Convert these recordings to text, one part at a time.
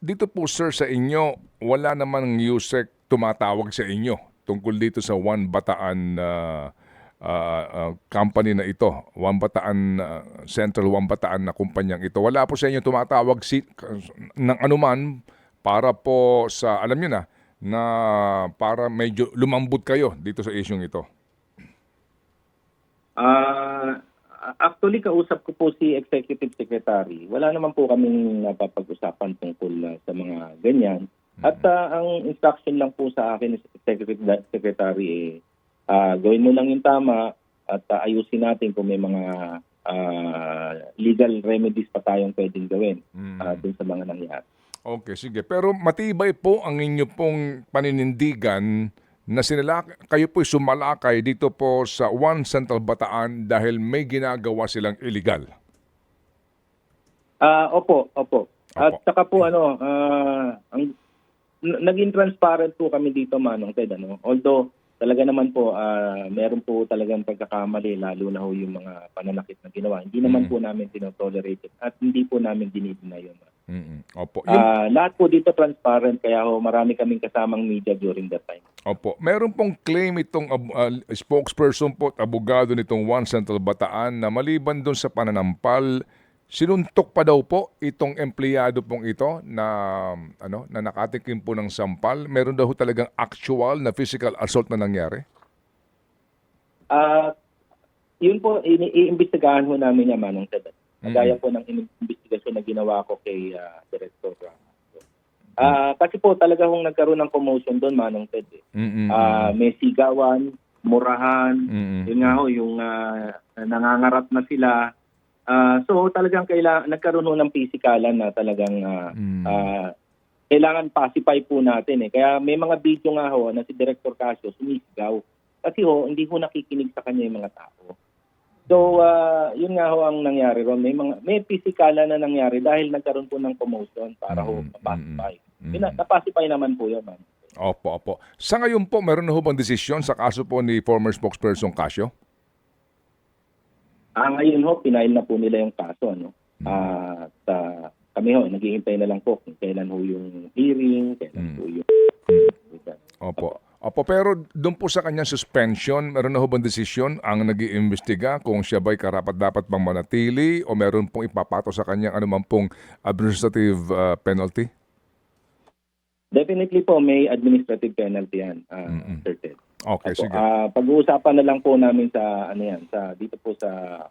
dito po sir sa inyo, wala naman USEC tumatawag sa inyo tungkol dito sa One Bataan ah, ah, ah, company na ito. One Bataan, ah, Central One Bataan na kumpanyang ito. Wala po sa inyo tumatawag si, ng anuman para po sa, alam niyo na, na para medyo lumambot kayo dito sa isyong ito. Ah, actually kausap ko po si Executive Secretary. Wala naman po kaming napapag-usapan tungkol ah, sa mga ganyan. At ah, ang instruction lang po sa akin Executive Secretary eh ah, gawin mo lang yung tama at ah, ayusin natin kung may mga ah, legal remedies pa tayong pwedeng gawin ah, dun sa mga nangyari. Okay, sige. Pero matibay po ang inyo pong paninindigan na sinala, kayo po'y sumalakay dito po sa One Central Bataan dahil may ginagawa silang illegal. Ah, opo, opo. At Opo. saka po ano, ah, ang naging transparent po kami dito Manong Ted ano. Although talaga naman po ah, meron po talagang pagkakamali lalo na ho yung mga pananakit na ginawa. Hindi naman Mm. po namin tinotolerate at hindi po namin dinideny yun. Mm-mm. Opo. Yung, Ah, lahat po dito transparent kaya ho marami kaming kasamang media during that time. opo. Meron pong claim itong ah, spokesperson po at abogado nitong One Central Bataan na maliban doon sa pananampal, sinuntok pa daw po itong empleyado pong ito na ano na nakatikim po ng sampal. Meron daw talagang actual na physical assault na nangyari. Ah, yun po ini- iimbestigahan ho namin yan Manong Ted. Kagaya po ng in- investigasyon na ginawa ko kay ah, Director Ramos. Ah, kasi po talaga hong nagkaroon ng commotion doon Manong Ted. Eh. Ah, may sigawan, murahan, Mm-mm. yun nga ho yung ah, nangangarap na sila. Ah, so talagang kailangan nagkaroon ho ng pisikalan na talagang Mm. ah, kailangan pacify po natin eh. Kaya may mga video nga ho na si Director Casio sumisigaw. Kasi ho, hindi ho nakikinig sa kanya yung mga tao. So, ah, yun nga ho ang nangyari ron. May, mga, may pisikalan na nangyari dahil nagkaroon po ng commotion para ho Mm, mapacify. mm, Yun na- napacify naman po yun. Man. Opo, opo. Sa ngayon po, meron na ho bang desisyon sa kaso po ni former spokesperson Casio? Ah, ngayon ho, pinail na po nila yung kaso. Ano? Mm. Ah, at ah, kami ho, naghihintay na lang po kung kailan ho yung hearing, kailan Mm. po yung... Opo. Opo, pero doon po sa kanyang suspension, meron na ho bang desisyon ang nag iimbestiga kung siya ba'y karapat dapat bang manatili o meron pong ipapato sa kanyang anuman pong administrative ah, penalty? Definitely po, may administrative penalty yan, ah, Mm-mm. Sir Ted. Okay, Opo, sige. ah, pag-uusapan na lang po namin sa, ano yan, sa, dito po sa...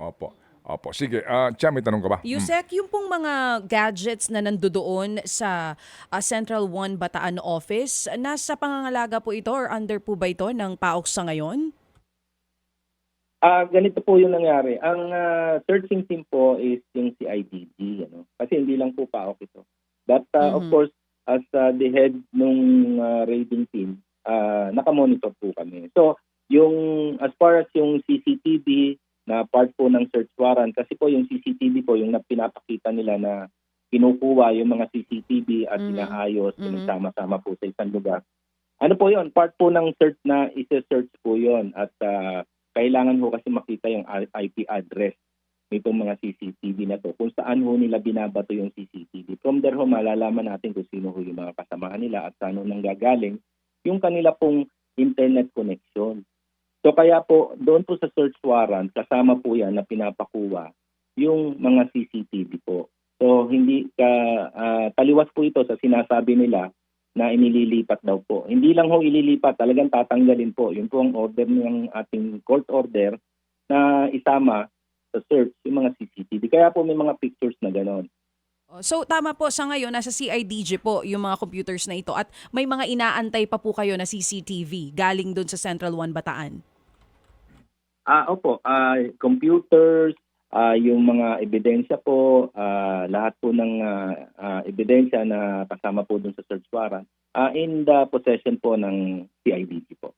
Opo. Opo, sige. Ah, Chia, may tanong ka ba? Mm. Yusek, yung pong mga gadgets na nandoon sa ah, Central One Bataan office, nasa pangangalaga po ito or under po ba ito ng PAOK sa ngayon? Ah, ganito po yung nangyari. Ang ah, searching team po is yung CIDG, ano. Kasi hindi lang po PAOK ito. But ah, of Mhm. course, as ah, the head nung ah, raiding team, ah, nakamonitor po kami. So, yung as far as yung CCTV na part po ng search warrant, kasi po yung CCTV po yung na- pinapakita nila na kinukuha yung mga CCTV at Mhm. inaayos, Mhm. pinagsama-sama po sa isang lugar. Ano po yon Part po ng search na isa-search po yon at ah, kailangan ho kasi makita yung IP address nitong mga CCTV na to, kung saan ho nila binabato yung CCTV. From there ho, malalaman natin kung sino ho yung mga kasamahan nila at saan ho nanggagaling yung kanila pong internet connection. So kaya po, doon po sa search warrant, kasama po yan na pinapakuha yung mga CCTV po. So hindi ka ah, taliwas po ito sa sinasabi nila na inililipat daw po. Hindi lang ho ililipat, talagang tatanggalin po. Yun po ang order ng ating court order na isama sa search yung mga CCTV. Kaya po may mga pictures na ganon. Oh, So tama po sa ngayon nasa CIDG po yung mga computers na ito at may mga inaantay pa po kayo na CCTV galing doon sa Central One Bataan. Ah, opo, ah computers, ah yung mga ebidensya po, ah lahat po ng ah, ah, ebidensya na kasama po dun sa search warrant, ah in the possession po ng CIDG po.